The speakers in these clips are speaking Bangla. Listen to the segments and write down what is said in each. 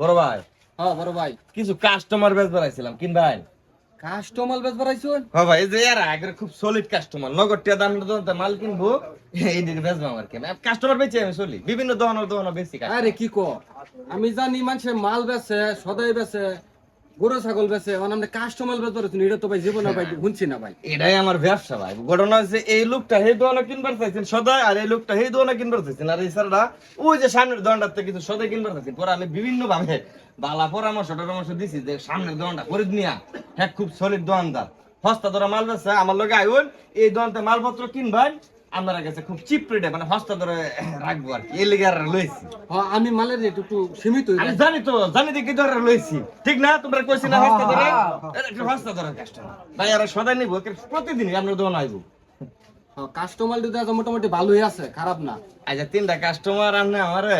বড় ভাই। হ্যাঁ বড় ভাই। কিছু কাস্টমার বেচ বেড়াইছিলাম কিন ভাই? কাস্টমার বেচ বেড়াইছো হ্যাঁ ভাই যে এর খুব সলিড কাস্টমার নগদ টিয়া দাম মাল কিনবো। এই দিকে বেচবো আমার কেন কাস্টমার বেচে আমি চলি। বিভিন্ন দোকানের দোকানে বেশি আরে কি কো আমি জানি মানুষে মাল বেচে সদাই বেচে। গরু ছাগল বেচে এখন আমরা কাস্টমার এটা তো ভাই জীবনে ভাই শুনছি না ভাই। এটাই আমার ব্যবসা ভাই। ঘটনা হচ্ছে এই লোকটা সেই দোকানে কিনবার চাইছেন সদাই আর এই লোকটা সেই দোকানে কিনবার চাইছেন। আর এই ওই যে সামনের দোকানটার থেকে কিছু সদাই কিনবার চাইছেন। পরে আমি বিভিন্ন ভাবে বালা পরামর্শ টরামর্শ দিছি যে সামনের দোকানটা করে নিয়া। হ্যাঁ খুব সলিড দোকানদার হস্তা ধরা মাল বেচা আমার লগে আইন এই দোকানতে মালপত্র কিনবেন আপনারা কাছে খুব চিপ রেটে মানে হস্তা ধরে রাখব আর কি। এই লেগে আর লইছি। আমি মালের রেট একটু সীমিত আমি জানি তো জানি দেখি ধরে লইছি। ঠিক না? তোমরা কইছি না হস্তা ধরে একটু হস্তা ধরে কাস্টমার ভাই আর সদাই নিব প্রতিদিনই আপনার দোকান আইবো কাস্টমার দিতে আছে মোটামুটি ভালোই আছে খারাপ না। আচ্ছা তিনটা কাস্টমার আপনি আমারে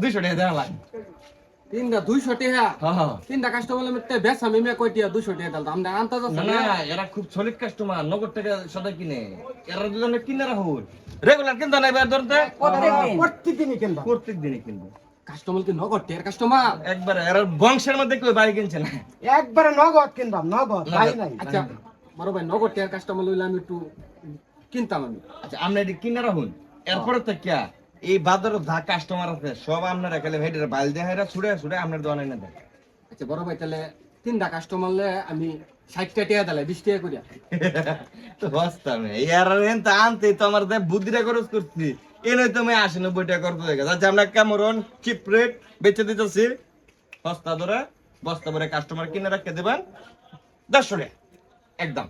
দুইশো টাকা দেওয়া লাগে। তিনটা দুইশো টাকা হ্যাঁ, হ্যাঁ। তিনটা কাস্টমার মিটতে বেচ আমি মেয়ে কয়টিয়া দুইশো দিলাম আমরা আন্তাজ আছে না? এরা খুব সলিড কাস্টমার নগদ টাকা সদাই কিনে। এরা দুজনে কিনে রাখুন রেগুলার কিনতে নাই বের ধরতে? প্রত্যেকদিনই কিনবা। প্রত্যেক দিনই কিনবো। কাস্টমার কি নগদ টিয়ার কাস্টমার একবার এরা বংশের মধ্যে কেউ বাড়ি কিনছে না। একবারে নগদ কিনবাম নগদ। ভাই নাই। আচ্ছা বড় ভাই নগদ টিয়ার কাস্টমার লইলে আমি একটু কিনতাম আমি। আচ্ছা আপনি এটি কিনে রাখুন। এরপরে তো কিয়া এই বাজারে যা কাস্টমার আছে সব আপনার একালে ভেটের বাইল দিয়ে হেরা ছুড়ে ছুড়ে আপনার দোকানে এনে দেয় আচ্ছা বড় ভাই তাহলে তিনটা কাস্টমার লে আমি ষাটটা টাকা দিলে বিশ টাকা করিয়া। তো ইয়ার এনতে আনতে তো আমার বুদ্ধিটা খরচ করছি। এ নয় তুমি আশি নব্বই টাকা করতে দেখে আচ্ছা আমরা কেমন চিপ রেট বেচে দিতেছি। সস্তা ধরে বস্তা ভরে কাস্টমার কিনে রাখতে দেবেন। দেড়শো টাকা একদম।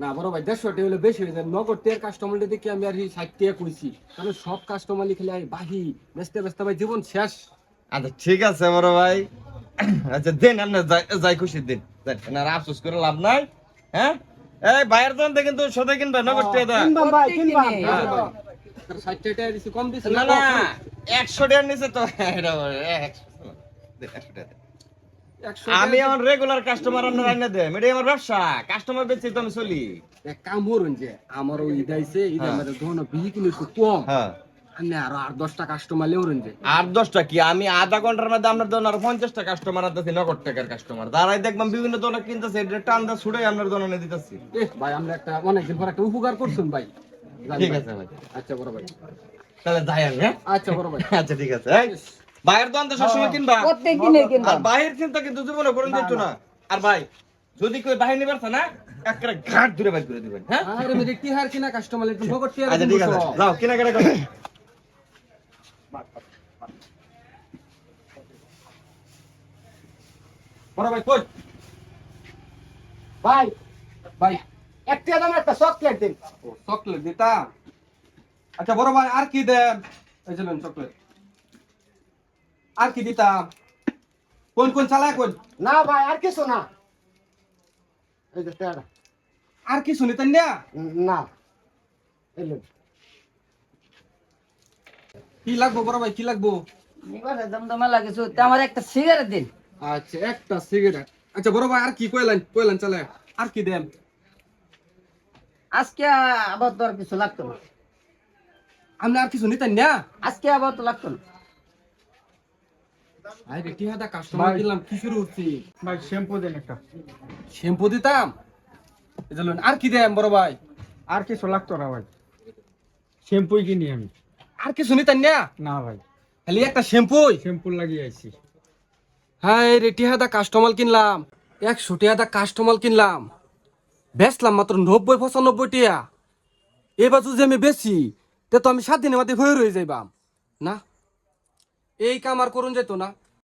না বড় ভাই দেড়শো টাকা হলে বেশি হয়ে যায়। নগদ টিয়ার কাস্টমার দেখি আমি আর ষাট টাকা কইছি। কারণ সব কাস্টমার লিখলে আই বাহি বেচতে বেচতে ভাই জীবন শেষ। আচ্ছা ঠিক আছে বড় ভাই। আচ্ছা দেন আপনার যাই- যাই খুশি দিন দেন, এনার আফসোস করে লাভ নাই হ্যাঁ? এই বাইরের দোকান থেকে কিন্তু সদাই কিনবে নগদ টাকা দেন। কিনবাম ভাই কিনবাম ষাট টাকা দিছি কম দিছি না না একশো টাকার নিচে তো একশো। টাকা আমি আমার রেগুলার কাস্টমার আপনার আইনা দেয়। এটাই আমার ব্যবসা। কাস্টমার বেচে তো আমি চলি। এক কাম করুন যে আমার ওই ঈদ আইছে ঈদ হ্যাঁ। আমার ধরুন বিহি একটু কম। হ্যাঁ। আমি আরও আট দশটা কাস্টমার লেউরেন যে। আট দশটা কি? আমি আধা ঘণ্টার মধ্যে আপনার দোকান আর পঞ্চাশটা কাস্টমার আনতেছি নগদ টাকার কাস্টমার দাঁড়াই দেখবাম বিভিন্ন দোকানে কিনতেছে এটা টান দা ছুড়ে আপনার দোকানে দিতেছি। ভাই আমরা একটা অনেকদিন পর একটা উপকার করছেন ভাই। ঠিক আছে ভাই। আচ্ছা বড় ভাই। তাহলে যাই আমি হ্যাঁ? আচ্ছা বড় ভাই। আচ্ছা ঠিক আছে এই, বাইরের দোকান তো সবসময় কিনবা। প্রত্যেকদিনে কিনবা। আর বাইরের চিন্তা কিন্তু জীবনে করুন যেত না। আর ভাই যদি কেউ বাহির নিবার না একটা ঘাট ধরে বাইর করে দিবেন হ্যাঁ? আরে মেরে কি হার কিনা কাস্টমার একটু নগদ টিয়ার আচ্ছা ঠিক আছে। যাও কেনাকাটা করো। বড় ভাই কই? ভাই ভাই। একটা দাম একটা চকলেট দিন। চকলেট দিতা আচ্ছা বড় ভাই আর কি দেন? এই যে চকলেট আর কি দিতাম? কোন কোন চালায় কোন? না ভাই আর কিছু না। এই যে পেয়ারা আর কি শুনিতেন না না। এই কি লাগবো বড় ভাই কি লাগবো? নিবাসে দমদমা লাগেছো তা আমার একটা সিগারেট দিন। আচ্ছা একটা সিগারেট আচ্ছা বড় ভাই আর কি কইলেন কইলেন চালায় আর কি দেন? আজকে আবার তো আর কিছু লাগতো না। আপনি আর কিছু নিতেন না আজকে আবার তো লাগতো না। আরে কি হাদা কাস্টমার দিলাম কি শুরু হচ্ছে ভাই শ্যাম্পু দেন একটা। শ্যাম্পু দিতাম? আর কি দেন বড় ভাই? আর কিছু লাগতো না ভাই। শ্যাম্পুই কিনি আমি। আর কিছু নিতেন না? না ভাই। খালি একটা শ্যাম্পু শ্যাম্পু লাগিয়ে আইছি। রে টিহাদা কাস্টমার কিনলাম? একশো টিহাদা কাস্টমার কিনলাম। বেচলাম মাত্র নব্বই পঁচানব্বই টিয়া। এবার যদি আমি বেশি তে তো আমি সাত দিনের মধ্যে হয়ে রয়ে যাইবাম। না? এই কাম আর করুন যেত না।